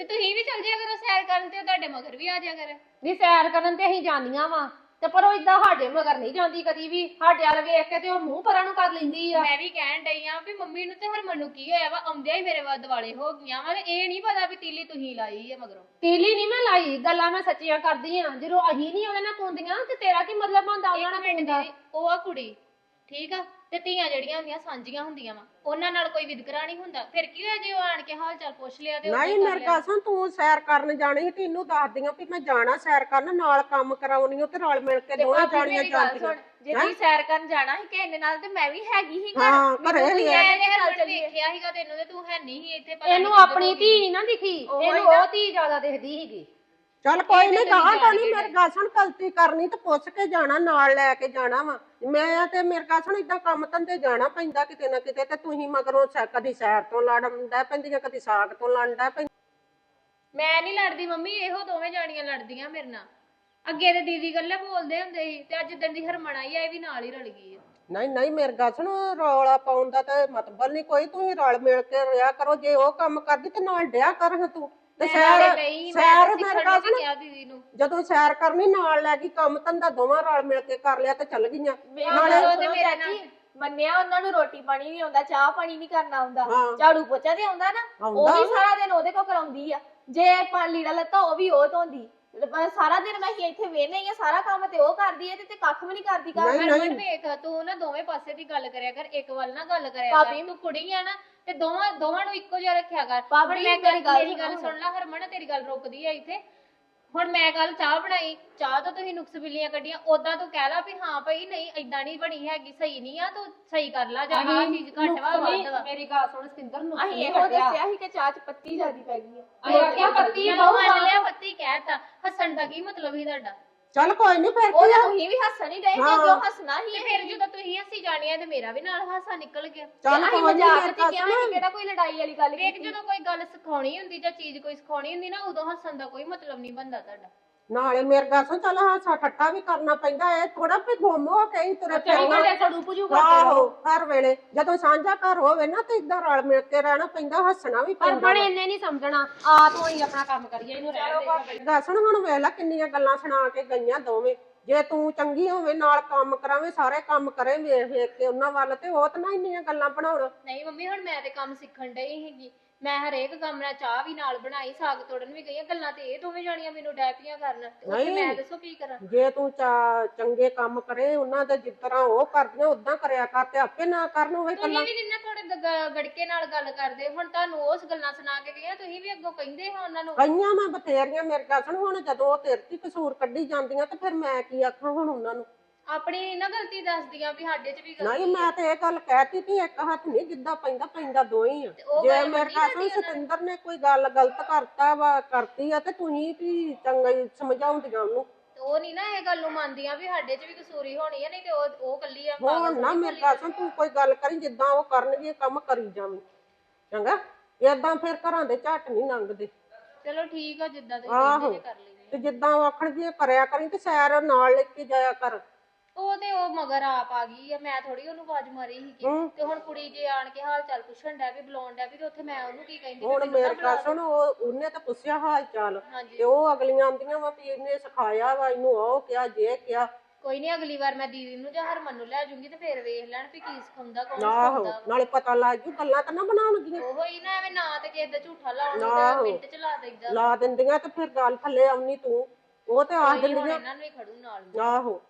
ਤੇ ਤੁਸੀਂ ਵੀ ਚੱਲ ਜਿਆ ਕਰੋ ਸੈਰ ਕਰਨ ਤੇ ਉਹ ਤੁਹਾਡੇ ਮਗਰ ਵੀ ਆ ਜਾ ਕਰ। ਨਹੀਂ ਸੈਰ ਕਰਨ ਤੇ ਅਸੀਂ ਜਾਂਦੀਆਂ ਵਾ। ਤੇ ਪਰ ਉਹ ਇਦਾਂ ਸਾਡੇ ਮਗਰ ਨਹੀਂ ਜਾਂਦੀ ਕਦੀ ਵੀ। ਸਾਡੇ ਵੱਲ ਵੇਖ ਕੇ ਤੇ ਉਹ ਮੂੰਹ ਪਰਾਂ ਨੂੰ ਕਰ ਲੈਂਦੀ ਆ। ਮੈਂ ਵੀ ਕਹਿਣ ਡਈ ਆ ਵੀ ਮੰਮੀ ਨੂੰ ਤੇ ਹਰਮਨ ਨੂੰ ਕੀ ਹੋਇਆ ਵਾ? ਆਉਂਦਿਆਂ ਹੀ ਮੇਰੇ ਵੱਲ ਦਿਵਾਲੇ ਹੋ ਗਈਆਂ ਵਾ ਤੇ ਇਹ ਨਹੀਂ ਪਤਾ ਵੀ ਤੀਲੀ ਤੁਸੀਂ ਲਾਈ ਹੈ ਮਗਰੋਂ। ਤੀਲੀ ਨਹੀਂ ਮੈਂ ਲਾਈ ਗੱਲਾਂ ਮੈਂ ਸੱਚੀਆਂ ਕਰਦੀ ਆ। ਜਦੋਂ ਅਸੀਂ ਨਹੀਂ ਉਹਦੇ ਨਾਲ ਕੁੰਦੀਆਂ ਤੇ ਤੇਰਾ ਕੀ ਮਤਲਬ ਹੁੰਦਾ ਉਹਨਾਂ ਇੱਕ ਨਾਲ ਮਿੰਟ ਦੀਦੀ ਉਹ ਆ ਕੁੜੀ। ਠੀਕ ਆ ਤੇ ਧੀਆਂ ਜਿਹੜੀਆਂ ਹੁੰਦੀਆਂ ਸਾਂਝੀਆਂ ਹੁੰਦੀਆਂ ਵਾ ਉਹਨਾਂ ਨਾਲ ਕੋਈ ਵਿਦਕਰਾ ਨਹੀਂ ਹੁੰਦਾ ਫਿਰ ਕੀ ਹੋਇਆ ਜੇ ਉਹ ਆਣ ਕੇ ਹਾਲ ਚਾਲ ਪੁੱਛ ਲਿਆ ਤੇ ਨਹੀਂ ਉਹਨੇ ਕਰ ਮੇਰੇ ਲਿਆ। ਕਾਸਾਂ ਤੂੰ ਸੈਰ ਕਰਨ ਜਾਣੀ ਸੀ ਤੈਨੂੰ ਦੱਸਦੀਆਂ ਵੀ ਮੈਂ ਜਾਣਾ ਸੈਰ ਕਰਨ ਨਾਲ ਕੰਮ ਕਰਾਉਣੀ ਤੇ ਰਲ ਮਿਲ ਕੇ ਦੋਵੇਂ ਜਾਣੀਆਂ ਜਾਂਦੀਆਂ ਜੇ ਤੁਸੀਂ ਸੈਰ ਕਰਨ ਜਾਣਾ ਸੀ ਕਿਸੇ ਨਾਲ ਤੇ ਮੈਂ ਵੀ ਹੈਗੀ ਸੀ ਘਰ ਹਾਂ ਘਰੇ ਹੈ। ਐਂ ਮੈਂ ਜੇ ਤੇ ਨਾਲ। ਵੇਖਿਆ ਸੀਗਾ ਤੈਨੂੰ ਤੇ ਤੂੰ ਹੈ ਨਹੀਂ ਸੀ ਇੱਥੇ ਪਤਾ ਇਹਨੂੰ ਆਪਣੀ। ਧੀ ਨਾ ਦਿਖੀ ਇਹਨੂੰ। ਉਹ ਧੀ ਜ਼ਿਆਦਾ ਦਿਖਦੀ ਸੀਗੀ ਚੱਲ ਕੋਈ ਨਹੀਂ ਗਾਂ ਤੁਸੀਂ ਤਾਂ ਨਹੀਂ ਮੇਰੇ ਗਾਸਣ ਗਲਤੀ ਕਰਨੀ ਤੇ ਪੁੱਛ ਕੇ ਜਾਣਾ ਨਾਲ ਲੈ ਕੇ ਜਾਣਾ ਵਾ। ਮੈਂ ਤੇ ਮੇਰੇ ਗਾਸਣ ਇਦਾਂ ਕੰਮ ਧੰਦੇ ਜਾਣਾ ਪੈਂਦਾ ਕਿਤੇ ਨਾ ਕਿਤੇ ਤੇ ਤੁਸੀਂ ਮਗਰੋਂ ਸੈ- ਕਦੀ ਸੈਰ ਤੋਂ ਲੜਦਾ ਪੈਂਦੀਆਂ ਕਦੀ ਸਾਗ ਤੋਂ ਲੜਦਾ ਪੈਂਦੀਆਂ। ਮੈਂ ਨਹੀਂ ਲੜਦੀ ਮੰਮੀ ਇਹੋ ਦੋਵੇਂ ਜਾਣੀਆਂ ਲੜਦੀਆਂ ਮੇਰੇ ਨਾਲ। ਅੱਗੇ ਤੇ ਦੀਦੀ ਗੱਲੇ ਬੋਲਦੇ ਹੁੰਦੇ ਸੀ ਤੇ ਅੱਜ ਦਿਨ ਦੀ ਹਰਮਨ ਆਈ ਆ ਇਹ ਵੀ ਨਾਲ ਹੀ ਰਲ ਗਈ ਆ। ਨਹੀਂ ਨਹੀਂ ਮੇਰੇ ਗਾਸਣ ਰੌਲਾ ਪਾਉਣ ਦਾ ਤਾਂ ਮਤਲਬ ਨਹੀਂ ਕੋਈ ਤੁਸੀਂ ਰਲ ਮਿਲ ਕੇ ਰਿਹਾ ਕਰੋ ਜੇ ਉਹ ਕੰਮ ਕਰਦੀ ਤੇ ਨਾਲ ਡਿਆ ਕਰ ਹਾਂ ਤੂੰ। ਤੇ ਸੈਰ ਸੈਰ ਮੇਰੇ ਸਿੱਖਣ ਨੂੰ ਕਿਹਾ ਦੀਦੀ ਨੂੰ। ਜਦੋਂ ਸੈਰ ਕਰਨੀ ਨਾਲ ਲੈ ਗਈ ਕੰਮ ਧੰਦਾ ਦੋਵਾਂ ਰਲ ਮਿਲ ਕੇ ਕਰ ਲਿਆ ਤੇ ਚੱਲ ਗਈਆਂ। ਨਾਲੇ- ਮੇਰਾ ਚਾਚੀ ਮੰਨਿਆ ਉਹਨਾਂ ਨੂੰ ਰੋਟੀ ਪਾਣੀ ਨਹੀਂ ਆਉਂਦਾ ਚਾਹ ਪਾਣੀ ਨਹੀਂ ਕਰਨਾ ਆਉਂਦਾ। ਹਾਂ। ਝਾੜੂ ਪੋਚਾ ਤੇ ਆਉਂਦਾ ਨਾ ਉਹ ਆਉਂਦਾ। ਵੀ ਸਾਰਾ ਦਿਨ ਉਹਦੇ ਕੋਲ ਕਰਾਉਂਦੀ ਆ। ਜੇ ਪਾ ਲੀੜਾ ਲੱਤਾ ਉਹ ਵੀ ਉਹ ਧੋਂਦੀ। ਸਾਰਾ ਦਿਨ ਮੈਂ ਹੀ ਇੱਥੇ ਵੇਹਨੇ ਹੀ ਆ ਸਾਰਾ ਕੰਮ ਤੇ ਉਹ ਕਰਦੀ ਹੈ ਤੇ ਤੇ ਕੱਖ ਵੀ ਨਹੀਂ ਕਰਦੀ ਘਰ। ਨਹੀਂ, ਹਰਮਨ ਵੇਖ ਤੂੰ ਨਾ ਦੋਵੇਂ ਪਾਸੇ ਦੀ ਗੱਲ ਕਰਿਆ ਕਰ ਇੱਕ ਵੱਲ ਨਾ ਗੱਲ ਕਰਿਆ ਕਰ। ਤੂੰ ਕੁੜੀ ਆ ਨਾ ਤੇ ਦੋਵਾਂ ਦੋਵਾਂ ਨੂੰ ਇੱਕੋ ਜਿਹਾ ਰੱਖਿਆ ਕਰ। ਭਾਬੀ, ਹੁਣ ਮੈਂ ਮੇਰੀ ਗੱਲ ਗੱਲ ਮੇਰੀ ਗੱਲ ਸੁਣੋ। ਸੁਣ ਲੈ ਹਰਮਨ ਤੇਰੀ ਗੱਲ ਰੁਕਦੀ ਆ ਇੱਥੇ। ਹੁਣ ਮੈਂ ਕੱਲ ਚਾਹ ਬਣਾਈ ਚਾਹ ਤੋਂ ਤੁਸੀਂ ਨੁਕਸ ਬਿੱਲੀਆਂ ਕੱਢੀਆਂ ਉਦਾਂ ਤੂੰ ਕਹਿ ਲਾ ਵੀ ਹਾਂ ਭਈ ਨਹੀਂ ਇਦਾਂ ਨਹੀਂ ਬਣੀ ਹੈਗੀ ਸਹੀ ਨਹੀਂ ਆ ਤੂੰ ਸਹੀ ਕਰ ਲਾ ਜਾਂ ਆਹ ਚੀਜ਼ ਘੱਟ ਵਾ ਵੱਧ ਵਾ। ਮੇਰੀ ਗੱਲ ਸੁਣ ਸਤਿੰਦਰ ਨੂੰ ਅਸੀਂ ਇਹੋ ਦੱਸਿਆ ਸੀ ਕਿ ਚਾਹ ਚ ਪੱਤੀ ਜ਼ਿਆਦੀ ਪੈ ਗਈ ਹੈ। ਅਸੀਂ ਆਖਿਆ ਪੱਤੀ ਬਹੁਤ ਮੰਨ ਲਿਆ ਪੱਤੀ ਕਹਿਤਾ ਹੱਸਣ ਦਾ ਕੀ ਮਤਲਬ ਹੀ ਤੁਹਾਡਾ? ਚੱਲ ਕੋਈ ਨਹੀਂ ਫਿਰ ਉਹ ਕੀ ਤਾਂ ਆ? ਤੁਸੀਂ ਵੀ ਹੱਸਣ ਹੀ ਡਏ ਹਾਂ। ਤੇ ਜੋ ਹੱਸਣਾ ਹੀ ਤੇ ਹੈ ਫਿਰ ਜਦੋਂ ਤੁਸੀਂ ਹੱਸੀ ਜਾਣੀ ਆ ਤੇ ਮੇਰਾ ਵੀ ਨਾਲ ਹਾਸਾ ਨਿਕਲ ਗਿਆ। ਚੱਲ ਅਸੀਂ ਕੋਈ ਨਹੀਂ ਮਜ਼ਾਕ ਤੇ ਕਿਹਾ ਸੀ ਕਿਹੜਾ ਕੋਈ ਲੜਾਈ ਵਾਲੀ ਗੱਲ ਵੇਖ ਕੀਤੀ? ਜਦੋਂ ਕੋਈ ਗੱਲ ਸਿਖਾਉਣੀ ਹੁੰਦੀ ਜਾਂ ਚੀਜ਼ ਕੋਈ ਸਿਖਾਉਣੀ ਹੁੰਦੀ ਨਾ ਉਦੋਂ ਹੱਸਣ ਦਾ ਕੋਈ ਮਤਲਬ ਨਹੀਂ ਬਣਦਾ ਤੁਹਾਡਾ। ਨਾਲੇ ਮੇਰੇ ਗਾਸਣ ਚੱਲ ਹਾਸਾ ਠੱਟਾ ਵੀ ਕਰਨਾ ਪੈਂਦਾ ਇਹ ਥੋੜਾ ਵੀ ਗੁੰਮ ਹੋ ਕੇ ਹੀ ਤੁਰੇ ਫਿਰਨਾ। ਘੰਟੇ ਸੜੂ ਪੁਜੂ ਕਰਦੇ ਆਹੋ ਰਹੋ। ਹਰ ਵੇਲੇ ਜਦੋਂ ਸਾਂਝਾ ਘਰ ਹੋਵੇ ਨਾ ਤੇ ਇਦਾਂ ਰਲ ਮਿਲ ਕੇ ਰਹਿਣਾ ਪੈਂਦਾ ਹੱਸਣਾ ਵੀ ਪਰ ਪੈਂਦਾ ਬਣੇ ਇੰਨੇ ਨਹੀਂ ਸਮਝਣਾ ਆ ਤੂੰ ਹੀ ਆਪਣਾ ਕੰਮ ਕਰੀਏ ਇਹਨੂੰ ਰਹਿਣ ਦੇ। ਗਾਸਣ ਹੁਣ ਵੇਖ ਲੈ ਕਿੰਨੀਆਂ ਗੱਲਾਂ ਸੁਣਾ ਕੇ ਗਈਆਂ ਦੋਵੇਂ। ਜੇ ਤੂੰ ਚੰਗੀ ਹੋਵੇ ਨਾਲ ਕੰਮ ਕਰਾਵੇਂ ਸਾਰੇ ਕੰਮ ਕਰੇ ਵੇਖ ਵੇਖ ਕੇ ਉਹਨਾਂ ਵੱਲ ਤੇ ਉਹ ਤਾਂ ਨਾ ਇੰਨੀਆਂ ਗੱਲਾਂ ਬਣਾਉਣ। ਨਹੀਂ ਮੰਮੀ ਹੁਣ ਮੈਂ ਤੇ ਕੰਮ ਸਿੱਖਣ ਡਈ ਹੈਗੀ ਮੈਂ ਹਰੇਕ ਕੰਮ ਨਾਲ ਚਾਹ ਵੀ ਨਾਲ ਬਣਾਈ ਸਾਗ ਤੋੜਨ ਵੀ ਗਈਆਂ ਗੱਲਾਂ ਤੇ ਇਹ ਦੋਵੇਂ ਜਾਣੀਆਂ ਮੈਨੂੰ ਡੈਪੀਆਂ ਕਰਨ। ਤੇ ਉੱਥੇ ਨਹੀਂ। ਮੈਂ ਦੱਸੋ ਕੀ ਕਰਾਂ? ਜੇ ਤੂੰ ਚਾ ਚੰਗੇ ਕੰਮ ਕਰੇ ਉਹਨਾਂ ਦੇ ਜਿਸ ਤਰ੍ਹਾਂ ਉਹ ਕਰਦੀਆਂ ਉਦਾਂ ਕਰਿਆ ਕਰ ਤੇ ਆਪੇ ਨਾ ਕਰਨ ਉਹ ਤੁਸੀਂ ਗੱਲਾਂ। ਵੀ ਨੀ ਨਾ ਥੋੜੇ ਗ- ਗੜਕੇ ਨਾਲ ਗੱਲ ਕਰਦੇ ਹੁਣ ਤੁਹਾਨੂੰ ਉਸ ਗੱਲਾਂ ਸੁਣਾ ਕੇ ਗਈਆਂ ਤੁਸੀਂ ਵੀ ਅੱਗੋਂ ਕਹਿੰਦੇ ਹੋ ਉਹਨਾਂ ਨੂੰ। ਕਈਆਂ ਮੈਂ ਬਥੇਰੀਆਂ ਮੇਰੇ ਗਾਸਣ ਹੁਣ ਜਦੋਂ ਉਹ ਤੇਰੇ ਤੇ ਕਸੂਰ ਕੱਢੀ ਜਾਂਦੀਆਂ ਤੇ ਫਿਰ ਮੈਂ ਕੀ ਆਖਾਂ ਹੁਣ ਉਹਨਾਂ ਨੂੰ? ਆਪਣੀ ਨੀ ਨਾ ਗਲਤੀ ਦੱਸਦੀਆਂ ਵੀ ਸਾਡੇ 'ਚ ਵੀ ਗਲਤੀ ਨਹੀਂ ਮੈਂ ਤੇ ਇਹ ਗੱਲ ਕਹਿਤੀ ਵੀ ਇੱਕ ਹੱਥ ਨਹੀਂ ਜਿੱਦਾਂ ਪੈਂਦਾ ਪੈਂਦਾ ਦੋ ਹੀ ਆ ਉਹ ਜੇ ਗੱਲ ਮੇਰੇ ਤੁਹਾਡੀ ਉਹਨਾਂ ਸਤਿੰਦਰ ਨੇ ਕੋਈ ਗੱਲ ਗਲਤ ਕਰਤਾ ਵਾ ਕਰਤੀ ਆ ਤੇ ਤੁਸੀਂ ਵੀ ਚੰਗਾ ਹੀ ਸਮਝਾਉਂਦੀਆਂ ਉਹਨੂੰ। ਤੇ ਉਹ ਨਹੀਂ ਨਾ ਇਹ ਗੱਲ ਨੂੰ ਮੰਨਦੀਆਂ ਵੀ ਸਾਡੇ 'ਚ ਵੀ ਕਸੂਰੀ ਹੋਣੀ ਹੈ ਨਹੀਂ ਤੇ ਉਹ ਉਹ ਕੱਲੀ ਆ ਹੁਣ ਨਾ ਮੇਰੇ ਕੱਲੀ ਕਾਸੋਂ ਤੂੰ ਕੋਈ ਗੱਲ ਕਰੀ ਜਿੱਦਾਂ ਉਹ ਕਰਨਗੇ ਕੰਮ ਕਰੀ ਜਾਵੀਂ। ਚੰਗਾ? ਏਦਾਂ ਫਿਰ ਘਰਾਂ ਦੇ ਝੱਟ ਨਹੀਂ ਲੰਘਦੇ। ਚਲੋ ਠੀਕ ਆ ਜਿੱਦਾਂ ਤੁਸੀਂ ਆਹੋ। ਕਹਿੰਦੇ ਜੇ ਕਰ ਲਈ ਤੇ ਜਿੱਦਾਂ ਉਹ ਆਖਣਗੇ ਕਰਿਆ ਕਰੀ ਤੇ ਸੈਰ ਨਾਲ ਲੈ ਕੇ ਜਾਇਆ ਕਰ। ਉਹ ਤੇ ਉਹ ਮਗਰ ਆਪ ਆ ਗਈ ਆ ਮੈਂ ਥੋੜੀ ਉਹਨੂੰ ਆਵਾਜ਼ ਮਾਰੀ ਸੀਗੀ। ਤੇ ਹੁਣ ਕੁੜੀ ਜੇ ਆਣ ਕੇ ਹਾਲ ਚਾਲ ਪੁੱਛਣ ਡੈ ਵੀ ਬੁਲਾਉਣ ਡੈ ਵੀ ਤੇ ਉੱਥੇ ਮੈਂ ਉਹਨੂੰ ਕੀ ਕਹਿੰਦੀ ਹੁਣ ਮੇਰੇ ਬੁਲਾ। ਕਾਸੋਂ ਉਹ ਉਹਨੇ ਤਾਂ ਪੁੱਛਿਆ ਹਾਲ ਚਾਲ ਤੇ ਉਹ ਅਗਲੀਆਂ ਆਂਦੀਆਂ ਵਾ ਵੀ ਇਹਨੇ ਸਿਖਾਇਆ ਵਾ ਇਹਨੂੰ ਉਹ ਕਿਹਾ ਜੇ ਕਿਹਾ। ਕੋਈ ਨਹੀਂ ਅਗਲੀ ਵਾਰ ਮੈਂ ਦੀਦੀ ਨੂੰ ਜਾਂ ਹਰਮਨ ਨੂੰ ਲੈ ਜਾਊਂਗੀ ਤੇ ਫੇਰ ਵੇਖ ਲੈਣ ਵੀ ਕੀ ਸਿਖਾਉਂਦਾ ਕੌਣ ਆਹੋ ਸਿਖਾਉਂਦਾ ਨਾਲੇ ਪਤਾ ਲੱਗ ਜੂ ਗੱਲਾਂ ਤਾਂ ਨਾ ਬਣਾਉਣਗੀਆਂ। ਉਹ ਹੀ ਨਾ ਐਵੇਂ ਨਾ ਤੇ ਕਿਸੇ ਦਾ ਝੂਠਾ ਲਾਉਣ ਨੂੰ ਆਹੋ। ਤੇ ਮਿੰਟ ਚ ਲਾ ਦੇਈਦਾ। ਲਾ ਦਿੰਦੀਆਂ ਤੇ ਫਿਰ ਗੱਲ ਥੱਲੇ ਆਉਣੀ ਤੂੰ। ਉਹ ਤੇ ਹੁਣ ਦਿੰਦੀਆਂ। ਇਹਨਾਂ ਨੂੰ ਹੀ ਖੜੂ ਨਾਲ ਆਹੋ।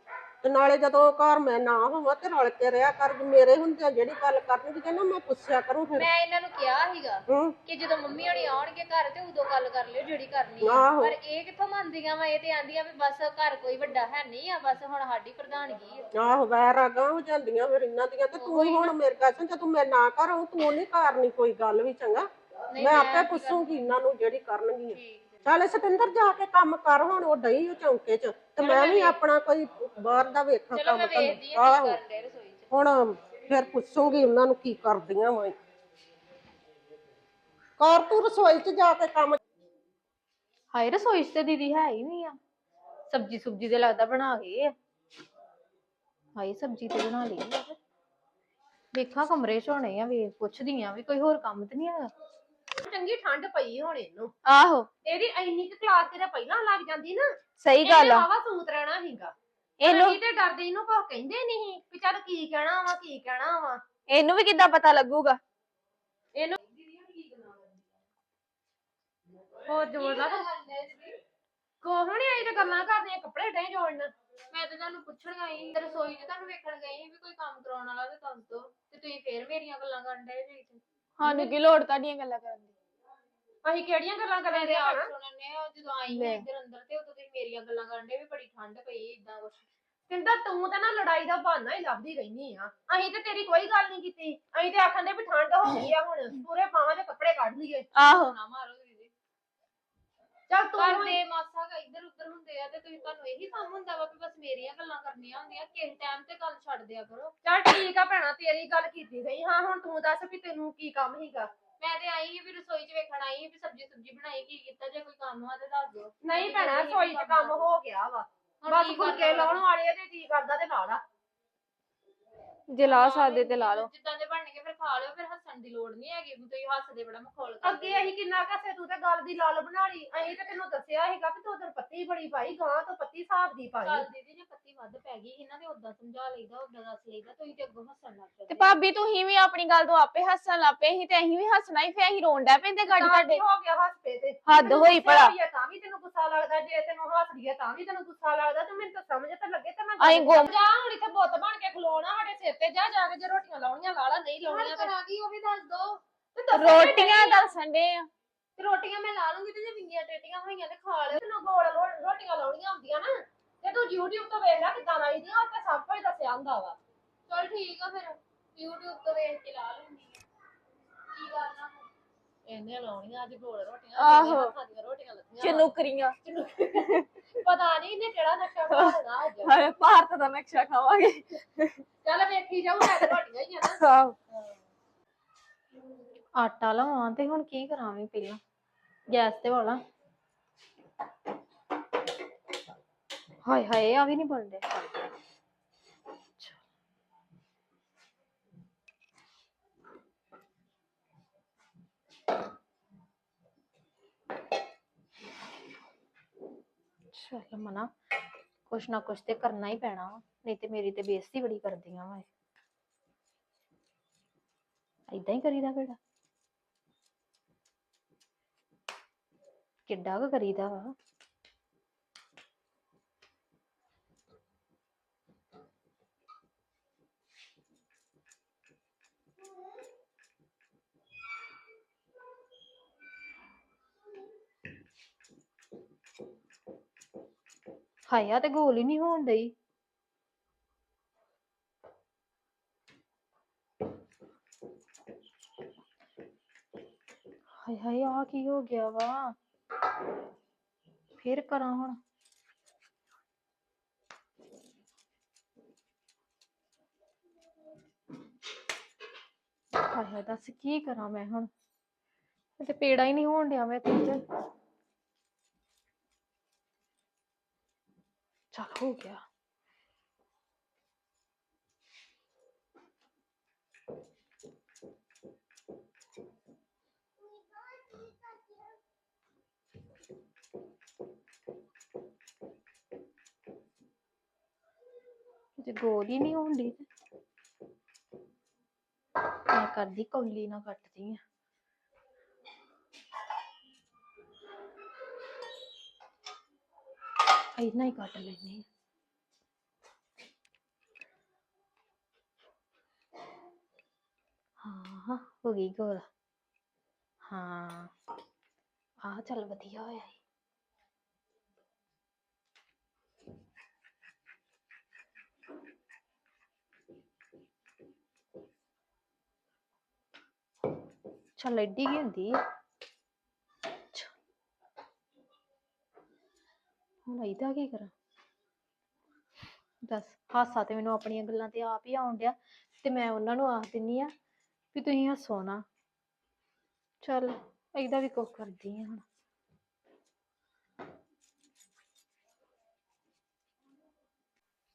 ਤੇ ਨਾਲੇ ਜਦੋਂ ਘਰ ਮੈਂ ਨਾ ਹੋਵਾਂ ਤੇ ਰਲ ਕੇ ਰਿਹਾ ਕਰ ਮੇਰੇ ਹੁੰਦੇ ਜਿਹੜੀ ਗੱਲ ਕਰਨਗੇ ਕਹਿੰਦਾ ਮੈਂ ਪੁੱਛਿਆ ਕਰੂੰ ਫਿਰ। ਮੈਂ ਇਹਨਾਂ ਨੂੰ ਕਿਹਾ ਸੀਗਾ ਹੂੰ। ਕਿ ਜਦੋਂ ਮੰਮੀ ਹੋਣੀ ਆਉਣਗੇ ਘਰ ਤੇ ਉਦੋਂ ਗੱਲ ਕਰ ਲਿਓ ਜਿਹੜੀ ਕਰਨੀ ਆ। ਆਹੋ। ਪਰ ਇਹ ਕਿੱਥੋਂ ਮੰਨਦੀਆਂ ਵਾ? ਇਹ ਤੇ ਆਂਦੀਆਂ ਵੀ ਬਸ ਘਰ ਕੋਈ ਵੱਡਾ ਹੈ ਨਹੀਂ ਆ ਬਸ ਹੁਣ ਸਾਡੀ ਪ੍ਰਧਾਨਗੀ ਆ। ਆਹੋ ਵੈਰ ਆਗਾ ਹੋ ਜਾਂਦੀਆਂ ਫਿਰ ਇਹਨਾਂ ਦੀਆਂ ਤੇ ਤੂੰ ਹੁਣ ਮੇਰੇ ਕਾਸੇ ਤੇ ਤੂੰ ਮੈਂ ਨਾ ਕਰ ਤੂੰ ਨਹੀਂ ਕਰਨੀ ਕੋਈ ਗੱਲ ਵੀ ਚੰਗਾ। ਮੈਂ ਆਪੇ ਪੁੱਛੂਗੀ ਇਹਨਾਂ ਨੂੰ ਜਿਹੜੀ ਕਰਨਗੀਆਂ। ਠੀਕ। ਚੱਲ ਸਤਿੰਦਰ ਜਾ ਕੇ ਕੰਮ ਕਰ ਹੁਣ ਉਹ ਡਈ ਉਹ ਚੌਂਕੇ 'ਚ ਤੇ ਮੈਂ ਵੀ ਆਪਣਾ ਕੋਈ ਬਾਹਰ ਦਾ ਵੇਖਾਂ ਚਲੋ ਕੰਮ ਮੈਂ ਤਾਂ ਵੇਖਦੀ ਆ ਕੀ ਕਰਨ ਦੇ ਰਸੋਈ ਚ। ਹੁਣ ਫਿਰ ਪੁੱਛੂਗੀ ਉਹਨਾਂ ਨੂੰ ਕੀ ਕਰਦੀਆਂ ਵਾਂ। ਕਰ ਤੂੰ ਰਸੋਈ 'ਚ ਜਾ ਕੇ ਕੰਮ। ਹਾਏ ਰਸੋਈ 'ਚ ਤੇ ਦੀਦੀ ਹੈ ਹੀ ਨਹੀਂ ਆ। ਸਬਜੀ ਸੁਬਜੀ ਤੇ ਲੱਗਦਾ ਬਣਾ ਗਏ ਆ। ਹਾਏ ਸਬਜੀ ਤੇ ਬਣਾ ਲਈ ਆ। ਵੇਖਾਂ ਕਮਰੇ 'ਚ ਹੋਣੇ ਆ ਵੇ ਪੁੱਛਦੀ ਆ ਵੀ ਕੋਈ ਹੋਰ ਕੰਮ ਤੇ ਨਹੀਂ ਹੈਗਾ? ਚੰਗੀ ਠੰਡ ਪਈ ਹੁਣ ਇਹਨੂੰ। ਆਹੋ। ਇਹਦੀ ਇੰਨੀ ਕੁ ਕਲਾਸ ਕਿਤੇ ਪਹਿਲਾਂ ਲੱਗ ਜਾਂਦੀ ਨਾ ਸਹੀ ਗੱਲ ਆ। ਵਾਵਾ ਸੂਤ ਰਹਿਣਾ ਸੀਗਾ। ਇਹਨੂੰ ਇਹਨੂੰ ਤੇ ਡਰਦੇ ਇਹਨੂੰ ਕੁਝ ਕਹਿੰਦੇ ਨਹੀਂ ਵੀ ਚੱਲ ਕੀ ਕਹਿਣਾ ਵਾ ਕੀ ਕਹਿਣਾ ਵਾ। ਇਹਨੂੰ ਵੀ ਕਿੱਦਾਂ ਪਤਾ ਲੱਗੂਗਾ? ਇਹਨੂੰ ਹੋਰ ਜੋਰ ਲਾ। ਕੋਹ ਨਹੀਂ ਆਈ ਤੇ ਗੱਲਾਂ ਕਰਦੀਆਂ ਕੱਪੜੇ ਡੇ ਜੋੜਨ? ਮੈਂ ਤਾਂ ਤੁਹਾਨੂੰ ਪੁੱਛਣ ਗਈ ਤੇ ਰਸੋਈ 'ਚ ਤੁਹਾਨੂੰ ਵੇਖਣ ਗਈ ਵੀ ਕੋਈ ਕੰਮ ਕਰਾਉਣ ਵਾਲਾ ਤੇ ਦੱਸ ਦੋ ਤੇ ਤੁਸੀਂ ਫੇਰ ਮੇਰੀਆਂ ਗੱਲਾਂ ਕਰਨ ਡਏ ਜੇ ਸਾਨੂੰ ਕੀ ਲੋੜ ਤੁਹਾਡੀਆਂ ਗੱਲਾਂ ਕਰਨ ਦੀ? ਅਸੀਂ ਕਿਹੜੀਆਂ ਗੱਲਾਂ ਮੈਂ ਕਰਾਂ ਤੇ ਆਪ ਸੁਣਨੇ ਆ ਜਦੋਂ ਆਈ ਹਾਂ ਇੱਧਰ ਅੰਦਰ ਤੇ ਉਦੋਂ ਤੁਸੀਂ ਮੇਰੀਆਂ ਗੱਲਾਂ ਕਰਨ ਡਏ ਵੀ ਬੜੀ ਠੰਡ ਪਈ ਇਦਾਂ ਕੁਛ। ਕਹਿੰਦਾ ਤੂੰ ਤਾਂ ਨਾ ਲੜਾਈ ਦਾ ਬਹਾਨਾ ਹੀ ਲੱਭਦੀ ਰਹਿਨੀ ਆ। ਅਸੀਂ ਤੇ ਤੇਰੀ ਕੋਈ ਗੱਲ ਨਹੀਂ ਕੀਤੀ। ਅਸੀਂ ਤੇ ਆਖਣ ਦੇ ਵੀ ਠੰਡ ਹੋ ਗਈ ਆ ਹੁਣ ਪੂਰੇ ਬਾਹਾਂ ਦੇ ਕੱਪੜੇ ਕੱਢ ਲਈਏ। ਆਹੋ। ਨਾ ਮਾਰੋ ਦੀਦੀ। ਚੱਲ ਤੂੰ ਹੁਣ- ਦੇ ਮਾਸਾ ਕ ਇੱਧਰ ਉੱਧਰ ਹੁੰਦੇ ਆ ਤੇ ਤੁਸੀਂ ਤੁਹਾਨੂੰ ਇਹੀ ਕੰਮ ਹੁੰਦਾ ਵਾ ਵੀ ਬਸ ਮੇਰੀਆਂ ਗੱਲਾਂ ਕਰਨੀਆਂ ਹੁੰਦੀਆਂ। ਕਿਸੇ ਟਾਈਮ ਤੇ ਗੱਲ ਛੱਡ ਦਿਆ ਕਰੋ। ਚੱਲ ਠੀਕ ਆ ਭੈਣਾ ਤੇਰੀ ਗੱਲ ਕੀਤੀ ਗਈ। ਹਾਂ ਹੁਣ ਤੂੰ ਦੱਸ ਵੀ ਤੈਨੂੰ ਕੀ ਕੰਮ ਸੀਗਾ? ਮੈਂ ਤੇ ਆਈ ਸੀ ਵੀ ਰਸੋਈ 'ਚ ਵੇਖਣ ਆਈ ਸੀ ਵੀ ਸਬਜੀ ਸੁਬਜੀ ਬਣਾਈ ਕੀ ਕੀਤਾ ਜੇ ਕੋਈ ਕੰਮ ਆ ਤੇ ਦੱਸ ਦਿਓ। ਨਹੀਂ ਭੈਣਾ ਰਸੋਈ 'ਚ ਕੰਮ ਹੋ ਗਿਆ ਵਾ। ਹੁਣ ਬਸ ਕੀ ਫੁਲਕੇ ਕਰਨਾ? ਲਾਉਣ ਵਾਲੇ ਆ ਤੇ ਜੀ ਕਰਦਾ ਤੇ ਲਾ ਲਾ। ਜੇ ਲਾ ਸਕਦੇ ਤੇ ਲਾ ਲਓ। ਜਿੱਦਾਂ ਦੇ ਬਣਨਗੇ ਫਿਰ ਖਾ ਲਿਓ ਫਿਰ ਹੱਸਣ ਦੀ ਲੋੜ ਨਹੀਂ ਹੈਗੀ ਵੀ ਤੁਸੀਂ ਹੱਸਦੇ ਬੜਾ ਮਖੌਲ ਅੱਗੇ ਅਸੀਂ ਕਿੰਨਾ ਕਸੇ ਤੂੰ ਤੇ ਗੱਲ ਦੀ ਲਾਲ ਬਣਾ ਲਈ। ਅਸੀਂ ਤੇ ਤੈਨੂੰ ਦੱਸਿਆ ਸੀਗਾ ਵੀ ਤੂੰ ਉਧਰ ਪੱਤੀ ਬੜੀ ਪਾਈ ਗਾਂ ਤੋਂ ਪੱਤੀ ਹਿਸਾਬ ਦੀ ਪਾਈ। ਚੱਲ ਦੀਦੀ ਵੱਧ ਪੈ ਗਈ ਇਹਨਾਂ ਦੇ ਉਦਾਂ ਸਮਝਾ ਲਈਦਾ ਉਦਾਂ ਦੱਸ ਲਈਦਾ ਤੁਸੀਂ ਤੇ ਅੱਗੋਂ ਹੱਸਣ ਲੱਗ ਤੇ ਪੈਂਦੇ ਭਾਬੀ ਤੁਸੀਂ ਵੀ ਆਪਣੀ ਗੱਲ ਤੋਂ ਆਪੇ ਹੱਸਣ ਲੱਪੇ ਸੀ ਤੇ ਅਸੀਂ ਵੀ ਹੱਸਣਾ ਹੀ ਫੇ ਅਸੀਂ ਰੋਣ ਡੈ ਪੈਂਦੇ ਗੱਡ ਤਾਂ ਤੁਹਾਡੇ। ਕੀ ਹੋ ਗਿਆ ਹੱਸਪੇ ਤੇ। ਹੱਦ ਤੈਨੂੰ ਹੋਈ ਗੁੱਸਾ ਭਲਾ। ਹੋਈ ਆ ਤਾਂ ਵੀ ਤੈਨੂੰ ਗੁੱਸਾ ਲੱਗਦਾ ਜੇ ਤੈਨੂੰ ਹੱਸ ਰਹੀ ਆ ਤਾਂ ਵੀ ਤੈਨੂੰ ਗੁੱਸਾ ਲੱਗਦਾ ਤੇ ਮੈਨੂੰ ਤਾਂ ਸਮਝ ਤਾਂ ਲੱਗੇ ਤੇ ਮੈਂ ਅਸੀਂ ਗੁੰਮ- ਜਾ ਹੁਣ ਇੱਥੇ ਬੁੱਤ ਬਣ ਕੇ ਖਲੋਣਾ ਸਾਡੇ ਸਿਰ ਤੇ ਜਾ ਜਾ ਕੇ ਜੇ ਰੋਟੀਆਂ ਲਾਉਣੀਆਂ ਲਾ ਲਾ ਨਹੀਂ ਲਾਉਣੀਆਂ ਤੇ। ਕਰਾਂਗੀ ਉਹ ਵੀ ਦੱਸ ਦੋ। ਤੇ ਤੇ ਰੋਟੀਆਂ ਆ। ਦੱਸਣ ਆ। ਤੇ ਰੋਟੀਆਂ ਮੈਂ ਲਾ ਲੂੰਗੀ ਤੇ ਜੇ ਵਿੰਗੀਆਂ ਟੇਟੀਆਂ ਹੋਈਆਂ ਤੇ ਖਾ ਲਿਓ। ਤੈਨੂੰ ਗੋਲ ਰੋ- ਰੋਟੀਆਂ ਲਾਉਣੀਆਂ ਹੁੰਦੀਆਂ ਨਾ। ਤੇ ਤੂੰ YouTube ਤੋਂ ਵੇਖ ਲੈ ਕਿੱਦਾਂ ਲਾਈਦੀਆਂ ਉੱਤੇ ਸਭ ਕੁਝ ਦੱਸਿਆ ਹੁੰਦਾ ਵਾ। ਚਲ ਠੀਕ ਆ ਫਿਰ YouTube ਤੋਂ ਵੇਖ ਕੇ ਲਾ ਲੂੰਗੀ ਕੀ ਕਰਨਾ? ਇਹਨੇ ਲਾਉਣੀਆਂ ਅੱਜ ਗੋਲ ਰੋਟੀਆਂ ਆਹੋ। ਹੱਥਾਂ ਦੀਆਂ ਰੋਟੀਆਂ ਲੱਗੀਆਂ ਚਨੁਕਰੀਆਂ। ਪਤਾ ਨਹੀਂ ਇਹਨੇ ਕਿਹੜਾ ਨਕਸ਼ਾ ਬਣਾਉਣਾ ਅੱਜ। ਹਾਏ ਭਾਰਤ ਦਾ ਨਕਸ਼ਾ ਖਾਵਾਂਗੇ। ਚੱਲ ਵੇਖੀ ਜਾਊ ਮੈਂ ਤੇ ਰੋਟੀਆਂ ਹੀ ਆ ਨਾ। ਆਹੋ ਆਟਾ ਲਵਾਂ ਤੇ ਹੁਣ ਕੀ ਕਰਾਂ ਵੀ ਪਹਿਲਾਂ। ਗੈਸ ਤੇ ਵਾਲਾ। ਹਾਏ ਹਾਏ ਆ ਵੀ ਨਹੀਂ ਬਣ ਰਿਹਾ ਚੱਲ ਮਨਾ ਕੁਛ ਨਾ ਕੁਛ ਤੇ ਕਰਨਾ ਹੀ ਪੈਣਾ ਵਾ ਨਹੀਂ ਤੇ ਮੇਰੀ ਤੇ ਬੇਇੱਜ਼ਤੀ ਬੜੀ ਕਰਦੀਆਂ ਵਾ ਏਦਾਂ ਹੀ ਕਰੀਦਾ ਫਿਰ ਕਿੱਡਾ ਕੁ ਕਰੀਦਾ ਵਾ ਹਾਇਆ ਤੇ ਗੋਲ ਹੀ ਨਹੀਂ ਹੋਣ ਡਈ। ਹਾਏ ਹਾਏ ਆ ਕੀ ਹੋ ਗਿਆ ਵਾ? ਫੇਰ ਕਰਾਂ ਹੁਣ। ਹਾਏ ਹਾਏ, ਦੱਸ ਕੀ ਕਰਾਂ ਮੈਂ ਹੁਣ? ਇਹ ਤੇ ਪੇੜਾ ਹੀ ਨਹੀਂ ਹੋਣ ਡਿਆ ਮੈਂ ਤੇ। ਚੱਲ ਹੋ ਗਿਆ ਜੇ ਗੋਲ ਹੀ ਨਹੀਂ ਹੁੰਦੀ ਤੇ ਮੈਂ ਕਰਦੀ ਕੌਲੀ ਨਾ ਕੱਟਦੀ ਆ ਇੰਨਾ ਹੀ ਕੱਟ ਲੈਣੀ ਹਾਂ, ਹੋ ਗਈ ਗੋਲ। ਹਾਂ ਆ ਚੱਲ ਵਧੀਆ ਹੋਇਆ ਈ। ਚੱਲ ਐਡੀ ਕੀ ਹੁੰਦੀ ਆ ਹੁਣ ਇਹਦਾ ਕੀ ਕਰਾਂ? ਦੱਸ, ਹਾਸਾ ਤੇ ਮੈਨੂੰ ਆਪਣੀਆਂ ਗੱਲਾਂ ਤੇ ਆਪ ਹੀ ਆਉਣ ਡਿਆ ਤੇ ਮੈਂ ਉਹਨਾਂ ਨੂੰ ਆਖ ਦਿੰਨੀ ਆ ਵੀ ਤੁਸੀਂ ਹੱਸੋ ਨਾ। ਚੱਲ, ਇਹਦਾ ਵੀ ਕੁਝ ਕਰਦੀ ਆ ਹੁਣ।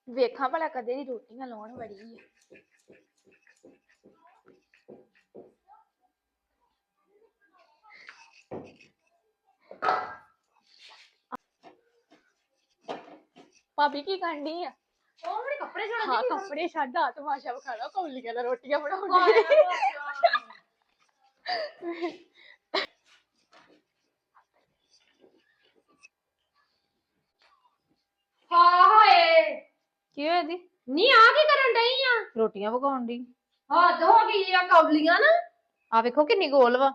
ਵੇਖਾਂ ਭਲਾ ਕਦੇ ਦੀ ਰੋਟੀਆਂ ਲਾਉਣ ਬੜੀ ਆ। ਭਾਬੀ ਕੀ ਕਰਨੀ ਆ? ਉਹ ਮੇਰੇ ਕੱਪੜੇ ਹਾਂ ਜੋੜਦੇ ਕੱਪੜੇ ਛੱਡ ਆ ਤਮਾਸ਼ਾ ਵਿਖਾਣਾ ਕੌਲੀਆਂ ਦਾ ਰੋਟੀਆਂ ਹਾਂ। ਬਣਾਉਂਦੀ ਹਾਏ। ਕੀ ਹੋਇਆ ਦੀ ਨੀ ਆ ਕੀ ਕਰਨ ਡਈ ਆ? ਰੋਟੀਆਂ ਪਕਾਉਣ ਦੀ ਹੱਦ ਹੋ ਗਈ ਆ ਕੌਲੀਆਂ ਨਾ। ਆ ਵੇਖੋ ਕਿੰਨੀ ਗੋਲ ਵਾ।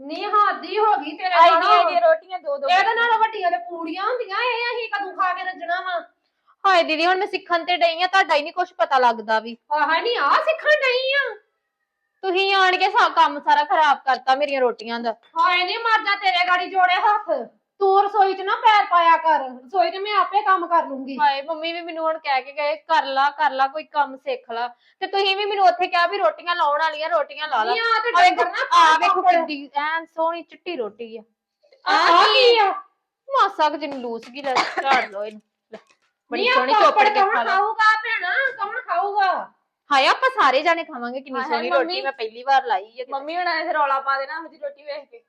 ਨੀ ਹੱਦੀ ਹੋ ਗਈ ਤੇਰੇ ਆਈਡੀਆ ਨਾਲੋਂ। ਦੀਆਂ ਰੋਟੀਆਂ ਦੋ ਦੋ ਇਹਦੇ ਨਾਲ ਵੱਡੀਆਂ ਤੇ ਪੂੜੀਆਂ ਹੁੰਦੀਆਂ ਇਹ ਅਸੀਂ ਕਦੋਂ ਖਾ ਕੇ ਰੱਜਣਾ ਵਾ? ਹਾਏ ਦੀਦੀ ਹੁਣ ਮੈਂ ਸਿੱਖਣ ਤੇ ਡਈ ਆ ਤੁਹਾਡਾ ਹੀ ਨਹੀਂ ਕੁਝ ਪਤਾ ਲੱਗਦਾ ਵੀ। ਆਹ ਨੀ ਆ ਸਿੱਖਣ ਡਈ ਆ। ਤੁਸੀਂ ਆਣ ਕੇ ਸਾ ਕੰਮ ਸਾਰਾ ਖਰਾਬ ਕਰਤਾ ਮੇਰੀਆਂ ਰੋਟੀਆਂ ਦਾ। ਹਾਏ ਨੀ ਮਰ ਜਾ ਤੇਰੇ ਗਾੜੀ ਜੋੜੇ ਹੱਥ। ਤੂੰ ਰਸੋਈ 'ਚ ਨਾ ਪੈਰ ਪਾਇਆ ਕਰ ਰਸੋਈ 'ਚ ਮੈਂ ਆਪੇ ਕੰਮ ਕਰ ਲੂੰਗੀ। ਹਾਏ ਮੰਮੀ ਵੀ ਮੈਨੂੰ ਹੁਣ ਕਹਿ ਕੇ ਗਏ ਕਰ ਲਾ ਕਰ ਲਾ ਕੋਈ ਕੰਮ ਸਿੱਖ ਲਾ। ਤੇ ਤੁਸੀਂ ਵੀ ਮੈਨੂੰ ਉੱਥੇ ਕਿਹਾ ਵੀ ਰੋਟੀਆਂ ਲਾਉਣ ਵਾਲੀਆਂ ਰੋਟੀਆਂ ਲਾ ਲਾ। ਨੀ ਆ ਤੇ ਆ ਡੰਗਰ ਨਾ ਆ ਵੇਖੋ ਕਿੱਡੀ ਐਨ ਸੋਹਣੀ ਚਿੱਟੀ ਰੋਟੀ ਆ। ਆ ਕੀ ਆ? ਮਾਸਾ ਕਿ ਜਿੰਨ ਲੂਸ ਗਈ ਲੈ ਝਾੜ ਲੋ ਇਹਨੂੰ। ਲੈ, ਬੜੀ ਆ ਸੋਹਣੀ ਚੋਪੜ ਕੇ ਖਾ ਲਾ। ਖਾਊਗਾ ਭੈਣਾ? ਕੌਣ ਖਾਊਗਾ? ਹਾਏ ਆਪਾਂ ਸਾਰੇ ਜਾਣੇ ਖਾਵਾਂਗੇ ਕਿੰਨੀ ਹਾਏ ਸੋਹਣੀ ਮੰਮੀ। ਰੋਟੀ ਮੈਂ ਪਹਿਲੀ ਵਾਰ ਲਾਈ ਹੈ ਮੰਮੀ ਹੁਣਾਂ ਨੇ ਤੇ ਰੌਲਾ ਪਾ ਦੇਣਾ ਉਹਦੀ ਰੋਟੀ ਵੇਖ ਕੇ।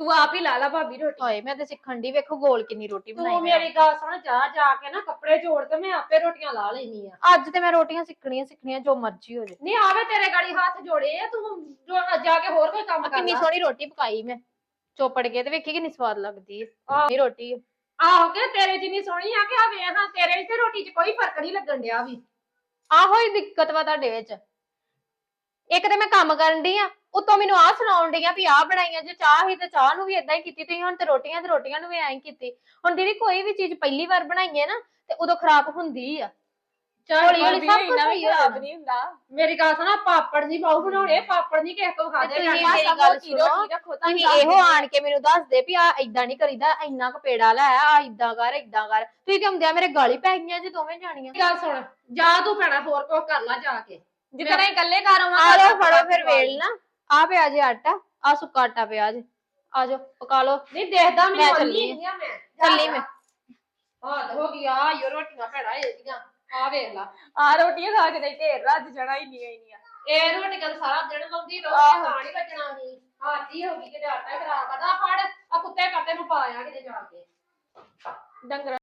ਤੂੰ ਆਪ ਹੀ ਲਾ ਲਾ ਭਾਬੀ ਰੋਟੀ। ਹਾਏ ਮੈਂ ਤੇ ਸਿੱਖਣ ਦੀ ਵੇਖੋ ਗੋਲ ਕਿੰਨੀ ਰੋਟੀ ਬਣਾਈ ਤੂੰ ਮੈਂ। ਮੇਰੀ ਗੱਲ ਸੁਣ ਜਾ ਜਾ ਕੇ ਨਾ ਕੱਪੜੇ ਜੋੜ ਤੇ ਮੈਂ ਆਪੇ ਰੋਟੀਆਂ ਲਾ ਲੈਣੀ ਆ। ਅੱਜ ਤੇ ਮੈਂ ਰੋਟੀਆਂ ਸਿੱਖਣੀਆਂ ਸਿੱਖਣੀਆਂ ਜੋ ਮਰਜ਼ੀ ਹੋ ਜੇ। ਨਹੀਂ ਆਵੇ ਤੇਰੇ ਗਾੜੀ ਹੱਥ ਜੋੜੇ ਆ ਤੂੰ ਜੋ- ਜਾ ਕੇ ਹੋਰ ਕੋਈ ਕੰਮ ਕਰ ਕਿੰਨੀ ਲੈ। ਸੋਹਣੀ ਰੋਟੀ ਪਕਾਈ ਮੈਂ। ਚੋਪੜ ਕੇ ਤੇ ਵੇਖੀ ਕਿੰਨੀ ਸਵਾਦ ਲੱਗਦੀ ਹੈ ਆਹ। ਇਹ ਰੋਟੀ ਹੈ। ਆਹੋ ਕਿ ਤੇਰੇ ਜਿੰਨੀ ਸੋਹਣੀ ਆ ਕਿ ਆ ਵੇਖ ਹਾਂ ਤੇਰੇ ਤੇ ਰੋਟੀ 'ਚ ਕੋਈ ਫ਼ਰਕ ਨਹੀਂ ਲੱਗਣ ਡਿਆ ਵੀ। ਆਹੋ ਹੀ ਦਿੱਕਤ ਵਾ ਤੁਹਾਡੇ ਵਿੱਚ। ਇੱਕ ਤੇ ਮੈਂ ਕੰਮ ਕਰਨ ਡਈ ਆ ਉਤੋਂ ਮੈਨੂੰ ਆਹ ਸੁਣਾਉਣ ਡਈ ਆ ਵੀ ਆਹ ਬਣਾਈਆਂ ਜੇ ਚਾਹ ਹੀ ਤੇ ਚਾਹ ਨੂੰ ਵੀ ਇਦਾਂ ਹੀ ਕੀਤੀ ਤੁਸੀਂ ਹੁਣ ਤੇ ਰੋਟੀਆਂ ਤੇ ਰੋਟੀਆਂ ਨੂੰ ਵੀ ਐਂ ਕੀਤੀ। ਹੁਣ ਦੀਦੀ ਕੋਈ ਵੀ ਚੀਜ਼ ਪਹਿਲੀ ਵਾਰ ਬਣਾਈਏ ਨਾ ਤੇ ਉਦੋਂ ਖਰਾਬ ਹੁੰਦੀ ਆ। ਹੌਲੀ ਹੌਲੀ ਸਭ ਕੁਝ ਸਹੀ ਹੋ ਜਾਂਦਾ ਨਹੀਂ ਹੁੰਦਾ। ਮੇਰੀ ਗੱਲ ਸੁਣਾ ਪਾਪੜ ਨਹੀਂ ਬਾਹੂ ਬਣਾਉਣੇ ਪਾਪੜ ਨਹੀਂ ਕਿਸੇ ਤੋਂ ਖਾ ਤੇ ਦੇ ਤੁਸੀਂ ਕਰਨਾ। ਮੇਰੀ ਸਭ ਗੱਲ ਰੋਟੀ ਸੁਣੋ ਰੱਖੋ ਤਾਂ ਤੁਸੀਂ ਇਹੋ ਆਣ ਕੇ ਮੈਨੂੰ ਦੱਸਦੇ ਵੀ ਆ ਇਦਾਂ ਨਹੀਂ ਕਰੀਦਾ ਇੰਨਾ ਕੁ ਪੇੜਾ ਲੈ ਆ ਇਦਾਂ ਕਰ ਇਦਾਂ ਕਰ। ਤੁਸੀਂ ਤੇ ਹੁੰਦਿਆ ਮੇਰੇ ਗਾਲੀ ਪੈ ਗਈਆਂ ਜੇ ਦੋਵੇਂ ਜਾਣੀਆਂ। ਗੱਲ ਸੁਣ ਜਾ ਤੂੰ ਭੈਣਾ ਹੋਰ ਕੁਝ ਕਰ ਲੈ ਜਾ ਕੇ। ਜਿੱਦਾਂ ਹੀ ਇਕੱਲੇ ਘਰ ਆ ਆਵਾਂ ਲਓ ਫੜੋ ਫਿਰ ਵੇਲ ਨਾ। ਆ ਪਿਆ ਜੇ ਆਟਾ ਆ ਸੁੱਕਾ ਆਟਾ ਪਿਆ ਜੇ। ਆ ਜਾਓ ਪਕਾ ਲਓ। ਨਹੀਂ ਦੇਖਦਾ ਮੈਂ ਚੱਲੀ ਆ। ਮੈਂ। ਚੱਲੀ ਮੈਂ। ਹਾਂ ਹੋ ਗਈ ਆ ਯੋ ਰੋਟੀਆਂ ਭੈਣਾ ਇਹਦੀਆਂ ਆ ਵੇਖ ਲਾ। ਆ ਰੋਟੀਆਂ ਖਾ ਕੇ ਤੇ ਢੇਰ ਰੱਜ ਜਾਣਾ ਹੀ ਨਹੀਂ ਨਹੀਂ ਇਹ ਰੋਟੀਆਂ ਤਾਂ ਸਾਰਾ ਦਿਨ ਲਾਉਂਦੀ ਰਹੋ ਆਹੋ। ਤਾਂ ਨਹੀਂ ਬਚਣਾ ਹਾਦੀ ਹੋ ਗਈ ਕਿਤੇ ਆਟਾ ਖਰਾਬ ਕਰਦਾ ਫੜ ਆ ਕੁੱਤੇ ਕੱਤੇ ਨੂੰ ਪਾਇਆ ਕਿਤੇ ਜਾ ਕੇ। ਡੰਗਰ